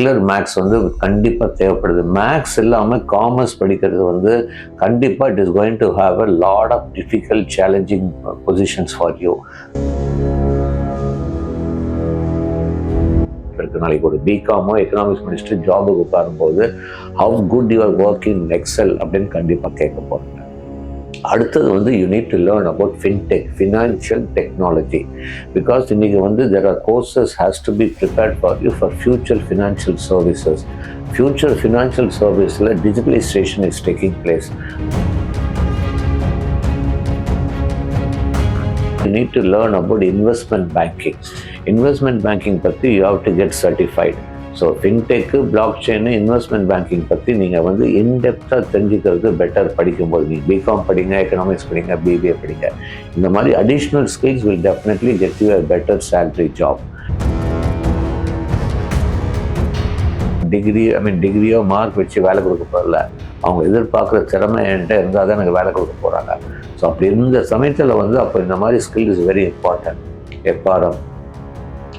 Regular maths வந்து கண்டிப்பாக தேவைப்படுது. மேக்ஸ் இல்லாமல் காமர்ஸ் படிக்கிறது வந்து கண்டிப்பாக it is going to have a lot of difficult challenging positions for you இருக்கு நாளைக்கு ஒரு பிகாமோ எக்கனாமிக்ஸ் மினிஸ்டர் ஜாபுக்கு உட்காரும்போது how good your work in Excel அப்படின்னு கண்டிப்பாக கேட்க போகிறேன் அடுத்தது வந்து you need to learn about fintech financial technology because இன்னைக்கு வந்து there are courses has to be prepared for you for future financial services future financial சர்வீஸில் digitalisation is taking place you need to learn about investment banking. Investment banking பற்றி you have to get certified. So fintech blockchain investment banking பற்றி நீங்கள் வந்து இன்டெப்த்தாக தெரிஞ்சுக்கிறது better படிக்கும்போது நீங்கள் BCom படிங்க economics படிங்க பிபிஏ படிங்க. இந்த மாதிரி additional skills will definitely get you a better salary job degree I mean டிகிரியோ mark வச்சு வேலை கொடுக்க போகிறல அவங்க எதிர்பார்க்குற திறமை என்கிட்ட இருந்தால் தான் எனக்கு வேலை கொடுக்க போகிறாங்க ஸோ அப்படி இருந்த சமயத்தில் வந்து அப்போ இந்த மாதிரி ஸ்கில் இஸ் வெரி இம்பார்ட்டன்ட் எப்பாரம்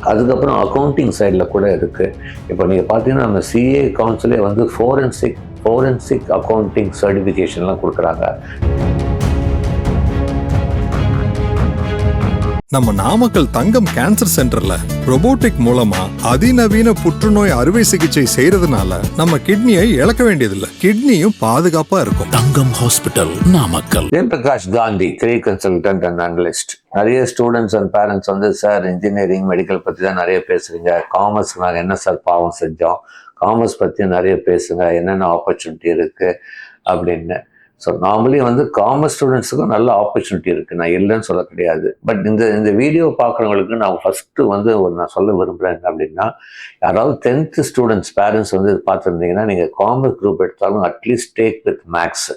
அதுக்கப்புறம் அக்கௌண்டிங் சைடில் கூட இருக்குது இப்போ நீங்கள் பார்த்தீங்கன்னா நம்ம சிஏ கவுன்சிலே வந்து ஃபோரன்சிக் ஃபோரன்சிக் அக்கௌண்டிங் சர்டிஃபிகேஷன்லாம் கொடுக்குறாங்க. நம்ம நாமக்கல் தங்கம் கேன்சர் சென்டர்ல robotic மூலமா அதிநவீன புற்றுநோய் அறுவை சிகிச்சை செய்யறதுனால நம்ம கிட்னியை இழக்க வேண்டியதில்லை. கிட்னியும் பாதுகாப்பா இருக்கும். Thangam hospital Namakkal. Jayaprakash Gandhi career consultant and analyst நிறைய ஸ்டூடெண்ட்ஸ் அண்ட் பேரண்ட்ஸ் வந்து சார் இன்ஜினியரிங் மெடிக்கல் பற்றி தான் நிறைய பேசுறீங்க. காமர்ஸ் நாங்கள் என்ன சார் பாவம் செஞ்சோம்? காமர்ஸ் பற்றி நிறைய பேசுங்க. என்னென்ன ஆப்பர்ச்சுனிட்டி இருக்குது அப்படின்னு. ஸோ நார்மலி வந்து காமர்ஸ் ஸ்டூடெண்ட்ஸுக்கும் நல்ல ஆப்பர்ச்சுனிட்டி இருக்குது நான் இல்லைன்னு சொல்ல கிடையாது. பட் இந்த இந்த வீடியோ பார்க்குறவங்களுக்கு நான் ஃபஸ்ட்டு வந்து ஒரு நான் சொல்ல விரும்புகிறேன் அப்படின்னா யாராவது டென்த்து ஸ்டூடெண்ட்ஸ் பேரண்ட்ஸ் வந்து பார்த்துருந்தீங்கன்னா நீங்கள் காமர்ஸ் குரூப் எடுத்தாலும் at least take with maths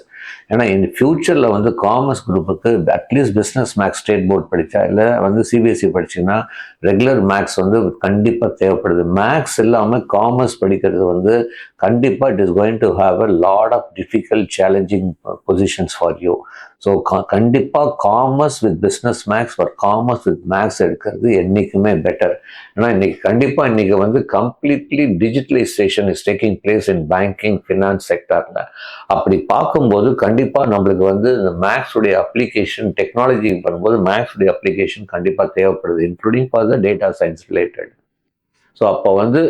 ஏன்னா இந்த ஃப்யூச்சரில் வந்து காமர்ஸ் குரூப்புக்கு at least business maths state board படித்தா இல்லை வந்து சிபிஎஸ்சி படிச்சிங்கன்னா ரெகுலர் மேக்ஸ் வந்து கண்டிப்பாக தேவைப்படுது. மேக்ஸ் இல்லாமல் காமர்ஸ் படிக்கிறது வந்து கண்டிப்பாக it is going to have a lot of difficult challenging positions for you so கண்டிப்பாக commerce with business maths for commerce with maths எடுக்கிறது என்றைக்குமே பெட்டர் ஏன்னா இன்னைக்கு கண்டிப்பாக இன்றைக்கி வந்து completely digitalisation is taking place in banking finance செக்டரில் அப்படி பார்க்கும்போது கண்டிப்பாக நம்மளுக்கு வந்து இந்த மேக்ஸுடைய அப்ளிகேஷன் டெக்னாலஜி பண்ணும்போது மேக்ஸுடைய அப்ளிகேஷன் கண்டிப்பாக தேவைப்படுது including for the data science related so அப்போ வந்து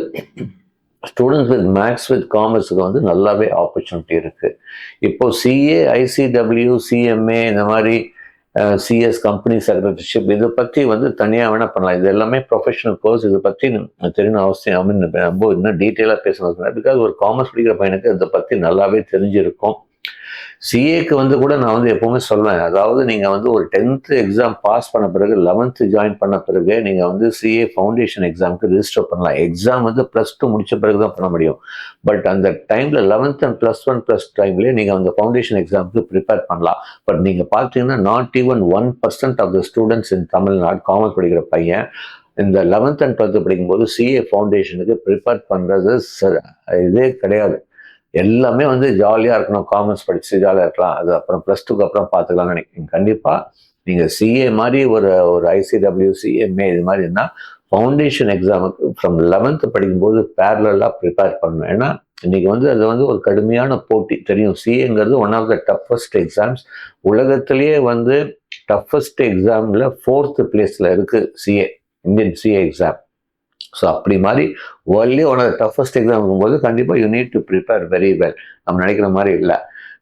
ஸ்டூடெண்ட்ஸ் வித் மேக்ஸ் வித் காமர்ஸுக்கு வந்து நல்லாவே ஆப்பர்ச்சுனிட்டி இருக்குது இப்போ சிஏ ஐசிடபிள்யூ சிஎம்ஏ இந்த மாதிரி சிஎஸ் கம்பெனி செக்ரட்டரிஷிப் இதை பற்றி வந்து தனியாக வேணால் பண்ணலாம். இது எல்லாமே ப்ரொஃபஷனல் கோர்ஸ் இதை பற்றி தெரியணும் அவசியம் ஐ மீன் ரொம்ப இன்னும் டீட்டெயிலாக பேசணும். பிகாஸ் ஒரு காமர்ஸ் படிக்கிற பையனுக்கு இதை பற்றி நல்லாவே தெரிஞ்சிருக்கும். சிஏக்கு வந்து கூட நான் வந்து எப்பவுமே சொல்லுவேன் அதாவது நீங்கள் வந்து ஒரு டென்த்து எக்ஸாம் பாஸ் பண்ண பிறகு லெவன்த்து ஜாயின் பண்ண பிறகு நீங்கள் வந்து சிஏ ஃபவுண்டேஷன் எக்ஸாமுக்கு ரிஜிஸ்டர் பண்ணலாம். எக்ஸாம் வந்து ப்ளஸ் டூ முடிச்ச பிறகு தான் பண்ண முடியும். பட் அந்த டைமில் eleventh and plus one plus டைம்லேயே நீங்கள் அந்த ஃபவுண்டேஷன் எக்ஸாமுக்கு ப்ரிப்பேர் பண்ணலாம். பட் நீங்கள் பார்த்தீங்கன்னா not even one percent of the students in Tamil Nadu commerce படிக்கிற பையன் இந்த லெவன்த் அண்ட் டுவெல்த்து படிக்கும்போது சிஏ ஃபவுண்டேஷனுக்கு ப்ரிப்பேர் பண்ணுறது இதே கிடையாது. எல்லாமே வந்து ஜாலியாக இருக்கணும் காமர்ஸ் படித்து ஜாலியாக இருக்கலாம். அது அப்புறம் ப்ளஸ் டூக்கு அப்புறம் பார்த்துக்கலாம்னு நினைக்கிறேன். கண்டிப்பாக நீங்கள் சிஏ மாதிரி ஒரு ஒரு ஐசிடபிள்யூ சிஎம்ஏ இது மாதிரி இருந்தால் ஃபவுண்டேஷன் எக்ஸாமுக்கு ஃப்ரம் லெவன்த்து படிக்கும்போது பேரலாக ப்ரிப்பேர் பண்ணணும். ஏன்னா இன்றைக்கி வந்து அது வந்து ஒரு கடுமையான போட்டி. தெரியும் சிஏங்கிறது one of the toughest exams உலகத்திலேயே வந்து டஃபஸ்ட் எக்ஸாமில் ஃபோர்த்து பிளேஸில் இருக்குது CA Indian CA exam so அப்படி மாதிரி வேர்ல்ட்லேயே ஒன் ஆஃப் டஃபஸ்ட் எக்ஸாம் இருக்கும்போது கண்டிப்பாக you need to prepare very well நம்ம நினைக்கிற மாதிரி இல்லை.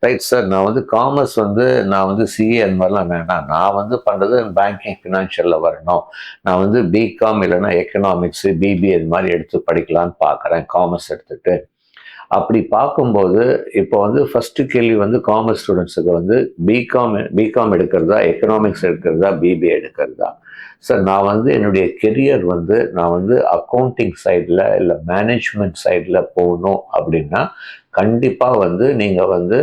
ரைட் சார் நான் வந்து காமர்ஸ் வந்து நான் வந்து சிஏ அந்த மாதிரிலாம் வேண்டாம். நான் வந்து பண்ணுறது பேங்கிங் ஃபினான்ஷியலில் வரணும். நான் வந்து பிகாம் இல்லைன்னா எக்கனாமிக்ஸு பிபி இது மாதிரி எடுத்து படிக்கலான்னு பார்க்குறேன் காமர்ஸ் எடுத்துகிட்டு அப்படி பார்க்கும்போது இப்போ வந்து ஃபஸ்ட்டு கேள்வி வந்து காமர்ஸ் ஸ்டூடெண்ட்ஸுக்கு வந்து பிகாம் பிகாம் எடுக்கிறதா எக்கனாமிக்ஸ் எடுக்கிறதா பிபிஏ எடுக்கிறதா? சார் நான் வந்து என்னுடைய கெரியர் வந்து நான் வந்து அக்கௌண்டிங் சைடில் இல்லை மேனேஜ்மெண்ட் சைடில் போகணும் அப்படின்னா கண்டிப்பாக வந்து நீங்கள் வந்து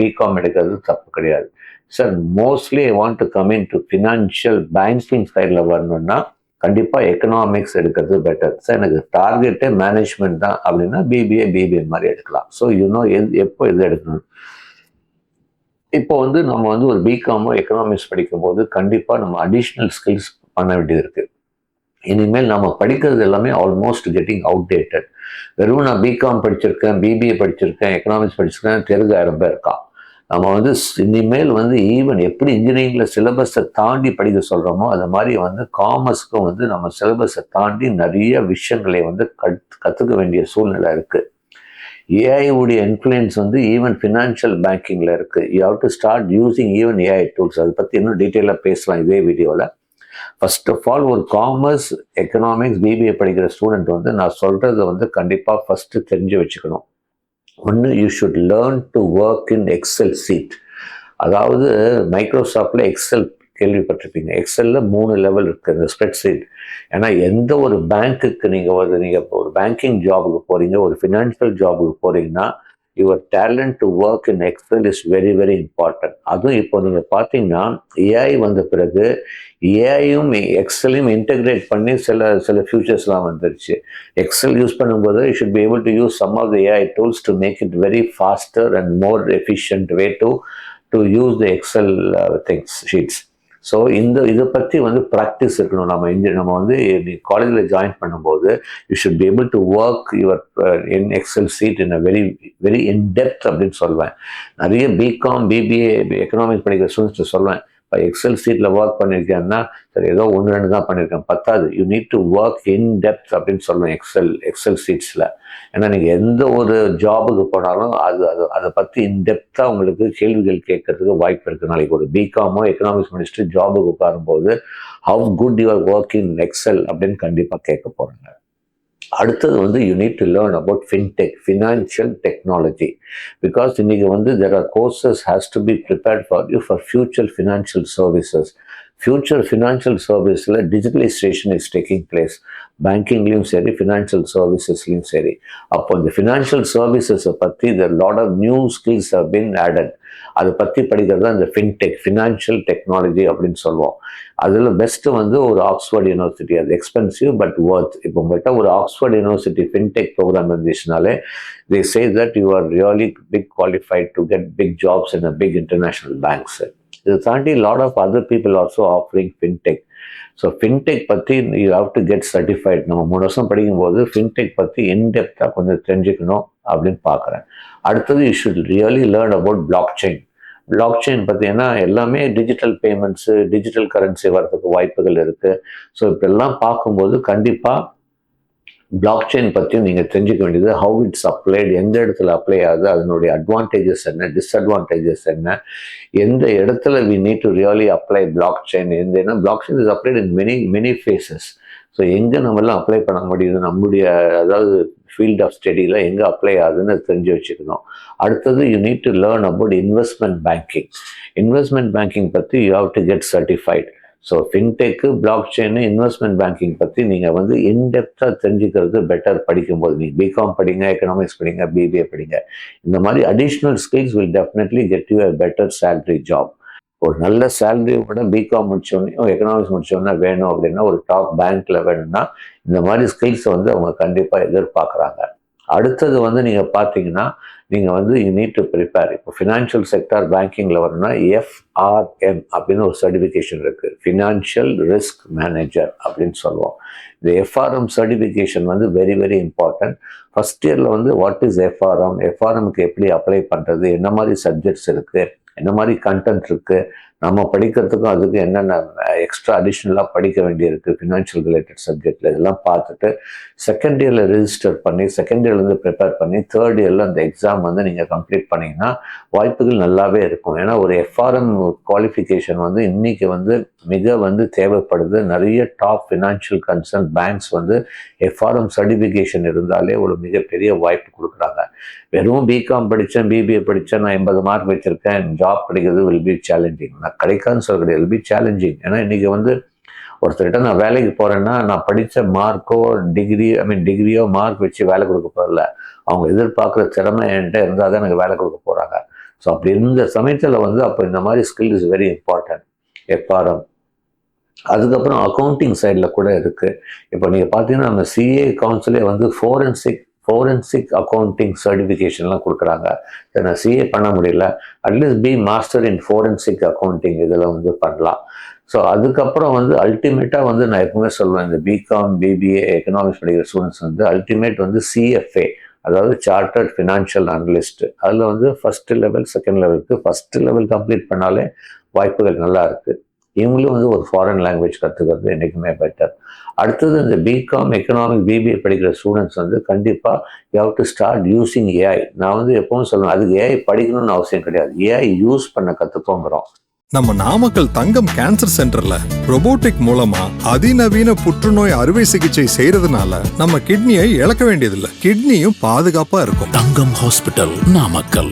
பிகாம் எடுக்கிறது தப்பு கிடையாது. Sir mostly I want to come in to financial banking சைடில் வரணும்னா கண்டிப்பாக எக்கனாமிக்ஸ் எடுக்கிறது பெட்டர் சார் எனக்கு டார்கெட்டே மேனேஜ்மெண்ட் தான் அப்படின்னா பிபிஏ பிபிஏ மாதிரி எடுக்கலாம். ஸோ யூனோ எது எப்போ எது எடுக்கணும்? இப்போ வந்து நம்ம வந்து ஒரு பிகாமோ எக்கனாமிக்ஸ் படிக்கும்போது கண்டிப்பாக நம்ம அடிஷ்னல் ஸ்கில்ஸ் பண்ண வேண்டியது இருக்குது இனிமேல் நம்ம படிக்கிறது எல்லாமே ஆல்மோஸ்ட் கெட்டிங் அவுடேட்டட் வெறும் நான் பிகாம் படிச்சிருக்கேன் பிபிஏ படிச்சிருக்கேன் எக்கனாமிக்ஸ் படிச்சிருக்கேன் தெலுங்கு ஆயிரம் இருக்கா? இருக்கான் நம்ம வந்து இனிமேல் வந்து ஈவன் எப்படி இன்ஜினியரிங்கில் சிலபஸை தாண்டி படிக்க சொல்கிறோமோ அது மாதிரி வந்து காமர்ஸ்க்கும் வந்து நம்ம சிலபஸை தாண்டி நிறைய விஷயங்களை வந்து கற்றுக்க வேண்டிய சூழ்நிலை இருக்குது ஏஐ உடைய இன்ஃப்ளூயன்ஸ் வந்து ஈவன் ஃபினான்ஷியல் பேங்கிங்கில் இருக்குது you have to start using even AI tools அதை பற்றி இன்னும் டீட்டெயிலாக பேசலாம் இதே வீடியோவில் ஃபஸ்ட் ஆஃப் ஆல் ஒரு காமர்ஸ் எக்கனாமிக்ஸ் பிபிஏ படிக்கிற ஸ்டூடெண்ட் வந்து நான் சொல்கிறத வந்து கண்டிப்பாக ஃபஸ்ட்டு தெரிஞ்சு வச்சுக்கணும். ஒன்று you should learn to work in Excel sheet அதாவது மைக்ரோசாஃப்டில் எக்ஸல் கேள்விப்பட்டிருப்பீங்க. எக்ஸலில் மூணு லெவல் இருக்குது இந்த ஸ்ப்ரெட்ஷீட் ஏன்னா எந்த ஒரு பேங்க்குக்கு நீங்கள் ஒரு நீங்கள் ஒரு பேங்கிங் ஜாபுக்கு போகிறீங்க ஒரு ஃபினான்ஷியல் ஜாபுக்கு போகிறீங்கன்னா your talent to work in Excel is very very important அதுவும் இப்போ நீங்கள் பார்த்தீங்கன்னா ஏஐ வந்த பிறகு ஏஐயும் எக்ஸலையும் இன்டெகிரேட் பண்ணி சில சில ஃபியூச்சர்ஸ்லாம் வந்துருச்சு. எக்ஸல் யூஸ் பண்ணும்போது you should be able to use some of the AI tools to make it very faster and more efficient way to to use the Excel things sheets so இந்த இதை பற்றி வந்து ப்ராக்டிஸ் இருக்கணும். நம்ம இந்த நம்ம வந்து காலேஜில் ஜாயின் பண்ணும்போது you should be able to work your in Excel sheet in a very very in depth அப்படின்னு சொல்வேன். நிறைய பிகாம் பிபிஏ எக்கனாமிக் படிக்கிற ஸ்டூடெண்ட்ஸ் சொல்லுவேன் இப்போ எக்ஸல் சீட்டில் ஒர்க் பண்ணியிருக்கேன்னா சரி ஏதோ ஒன்று ரெண்டு தான் பண்ணியிருக்கேன் பத்தாது. You need to work in depth அப்படின்னு சொல்லுவேன் எக்ஸல் எக்ஸல் சீட்ஸில் ஏன்னா நீங்கள் எந்த ஒரு ஜாபுக்கு போனாலும் அது அது அதை பற்றி இன்டெப்த்தாக உங்களுக்கு கேள்விகள் கேட்கறதுக்கு வாய்ப்பு இருக்குது நாளைக்கு ஒரு பிகாமோ எக்கனாமிக்ஸ் முடிச்சுட்டு ஜாபுக்கு உட்காரும்போது how good your work in Excel அப்படின்னு கண்டிப்பாக கேட்க போகிறாங்க அடுத்தது வந்து you need to learn about fintech financial technology because இன்னைக்கு வந்து there are courses has to be prepared for you for future financial services future financial சர்வீஸில் டிஜிட்டலைசேஷன் இஸ் டேக்கிங் பிளேஸ் பேங்கிங்லேயும் சரி ஃபினான்ஷியல் சர்வீசஸ்லையும் சரி. அப்போ இந்த ஃபினான்ஷியல் சர்வீசஸை பற்றி the lot of new skills have been added அதை பற்றி படிக்கிறது தான் இந்த ஃபின்டெக் ஃபினான்ஷியல் டெக்னாலஜி அப்படின்னு சொல்லுவோம். அதில் பெஸ்ட்டு வந்து ஒரு ஆக்ஸ்ஃபோர்ட் யூனிவர்சிட்டி அது எக்ஸ்பென்சிவ் பட் ஒர்த் இப்போ உங்கள்கிட்ட ஒரு Oxford university fintech program இருந்துச்சுனாலே they say that you are really big qualified to get big jobs in a big international banks இதை தாண்டி lot of other people also offering fintech so fintech பற்றி you have to get certified நம்ம மூணு வருஷம் படிக்கும்போது fintech பற்றி இன்டெப்த்தாக கொஞ்சம் தெரிஞ்சுக்கணும் அப்படின்னு பார்க்குறேன் அடுத்தது you should really learn about blockchain blockchain பார்த்தீங்கன்னா எல்லாமே டிஜிட்டல் பேமெண்ட்ஸு டிஜிட்டல் கரன்சி வர்றதுக்கு வாய்ப்புகள் இருக்குது ஸோ இப்பெல்லாம் பார்க்கும்போது கண்டிப்பாக பிளாக் செயின் பற்றியும் நீங்கள் தெரிஞ்சுக்க வேண்டியது ஹவு இட்ஸ் அப்ளைடு எந்த இடத்துல அப்ளை ஆகுது அதனுடைய அட்வான்டேஜஸ் என்ன டிஸ்அட்வான்டேஜஸ் என்ன எந்த இடத்துல we need to really apply blockchain எந்த ஏன்னா blockchain is applied in many many phases so எங்கே நம்மளாம் அப்ளை பண்ண முடியுது நம்முடைய அதாவது ஃபீல்ட் ஆஃப் ஸ்டடியில் எங்கே அப்ளை ஆகுதுன்னு தெரிஞ்சு வச்சுக்கணும். அடுத்தது you need to learn about investment banking investment banking பற்றி you have to get certified so fintech blockchain investment banking பற்றி நீங்கள் வந்து இன்டெப்த்தாக தெரிஞ்சுக்கிறது பெட்டர் படிக்கும்போது. நீங்கள் பிகாம் படிங்க எக்கனாமிக்ஸ் படிங்க பிபிஏ படிங்க. இந்த மாதிரி additional skills will definitely get you a better salary job ஒரு நல்ல சேலரியை விட பிகாம் முடிச்சோடனே எக்கனாமிக்ஸ் முடிச்சோடனே வேணும் அப்படின்னா ஒரு டாப் பேங்க்ல வேணும்னா இந்த மாதிரி ஸ்கில்ஸை வந்து அவங்க கண்டிப்பாக எதிர்பார்க்குறாங்க. அடுத்தது வந்து நீங்கள் பார்த்தீங்கன்னா நீங்கள் வந்து யூ நீட் டு ப்ரிப்பேர் இப்போ ஃபினான்ஷியல் செக்டார் பேங்கிங்கில் வரணும்னா எஃப்ஆர்எம் அப்படின்னு ஒரு சர்டிஃபிகேஷன் இருக்குது ஃபினான்ஷியல் ரிஸ்க் மேனேஜர் அப்படின்னு சொல்லுவோம். இந்த எஃப்ஆர்எம் சர்டிஃபிகேஷன் வந்து வெரி வெரி இம்பார்ட்டன்ட் ஃபஸ்ட் இயரில் வந்து வாட் இஸ் எஃப்ஆர்எம் எஃப்ஆர்எம்க்கு எப்படி அப்ளை பண்ணுறது என்ன மாதிரி சப்ஜெக்ட்ஸ் இருக்குது என்ன மாதிரி கண்டென்ட் இருக்குது நம்ம படிக்கிறதுக்கும் அதுக்கு என்னென்ன எக்ஸ்ட்ரா அடிஷ்னலாக படிக்க வேண்டியிருக்கு ஃபினான்ஷியல் ரிலேட்டட் சப்ஜெக்டில் இதெல்லாம் பார்த்துட்டு செகண்ட் இயரில் ரிஜிஸ்டர் பண்ணி செகண்ட் இயர்லேருந்து ப்ரிப்பேர் பண்ணி தேர்ட் இயரில் அந்த எக்ஸாம் வந்து நீங்கள் கம்ப்ளீட் பண்ணிங்கன்னா வாய்ப்புகள் நல்லாவே இருக்கும். ஏன்னா ஒரு எஃப்ஆர்எம் குவாலிஃபிகேஷன் வந்து இன்றைக்கி வந்து மிக வந்து தேவைப்படுது. நிறைய டாப் ஃபினான்ஷியல் கன்சர்ன் பேங்க்ஸ் வந்து எஃப்ஆர்எம் சர்டிஃபிகேஷன் இருந்தாலே ஒரு மிகப்பெரிய வாய்ப்பு கொடுக்குறாங்க. வெறும் பிகாம் படித்தேன் பிபிஏ படித்தேன் நான் எண்பது மார்க் வச்சுருக்கேன் ஜாப் கிடைக்கிறது வில் பி சேலஞ்சிங் கிடைக்காதுன்னு சொல்ல கிடையாது பி சேலஞ்சிங் ஏன்னா இன்றைக்கி வந்து ஒருத்தர்கிட்ட நான் வேலைக்கு போகிறேன்னா நான் படித்த மார்க்கோ டிகிரி ஐ மீன் டிகிரியோ மார்க் வச்சு வேலை கொடுக்க போகிறல அவங்க எதிர்பார்க்குற திறமை என்கிட்ட இருந்தால் தான் எனக்கு வேலை கொடுக்க போகிறாங்க ஸோ அப்படி இருந்த சமயத்தில் வந்து அப்போ இந்த மாதிரி ஸ்கில் இஸ் வெரி இம்பார்ட்டன்ட் எப்பாரம் அதுக்கப்புறம் அக்கௌண்டிங் சைடில் கூட இருக்குது இப்போ நீங்கள் பார்த்தீங்கன்னா நம்ம சிஏ கவுன்சிலே வந்து ஃபோரன்சிக் ஃபோரன்சிக் அக்கௌண்டிங் சர்டிஃபிகேஷன்லாம் கொடுக்குறாங்க. இதை நான் சிஏ பண்ண முடியல. At least be master in forensic accounting இதில் வந்து பண்ணலாம். ஸோ அதுக்கப்புறம் வந்து அல்டிமேட்டாக வந்து நான் எப்பவுமே சொல்லுவேன் இந்த பிகாம் பிபிஏ எக்கனாமிக்ஸ் படிக்கிற ஸ்டூடெண்ட்ஸ் வந்து அல்டிமேட் வந்து சிஎஃப்ஏ அதாவது சார்ட்டர்ட் ஃபினான்ஷியல் அனலிஸ்ட்டு அதில் வந்து ஃபஸ்ட்டு லெவல் செகண்ட் லெவலுக்கு ஃபர்ஸ்ட் லெவல் கம்ப்ளீட் பண்ணாலே வாய்ப்புகள் நல்லா இருக்குது இவங்களும் வந்து ஒரு ஃபாரின் லாங்குவேஜ் கற்றுக்கிறது என்றைக்குமே பெட்டர் அடுத்தது இந்த பிகாம் எக்கனாமிக் பிபிஏ படிக்கிற ஸ்டூடெண்ட்ஸ் வந்து கண்டிப்பாக you have to start using AI நான் வந்து எப்பவும் சொல்லுவேன் அதுக்கு ஏஐ படிக்கணும்னு அவசியம் கிடையாது. ஏஐ யூஸ் பண்ண கற்றுக்கோங்கிறோம் நம்ம நாமக்கல் தங்கம் கேன்சர் சென்டர்ல robotic மூலமா அதிநவீன புற்றுநோய் அறுவை சிகிச்சை செய்யறதுனால நம்ம கிட்னியை இழக்க வேண்டியதில்லை. கிட்னியும் பாதுகாப்பா இருக்கும். தங்கம் ஹாஸ்பிட்டல் நாமக்கல்.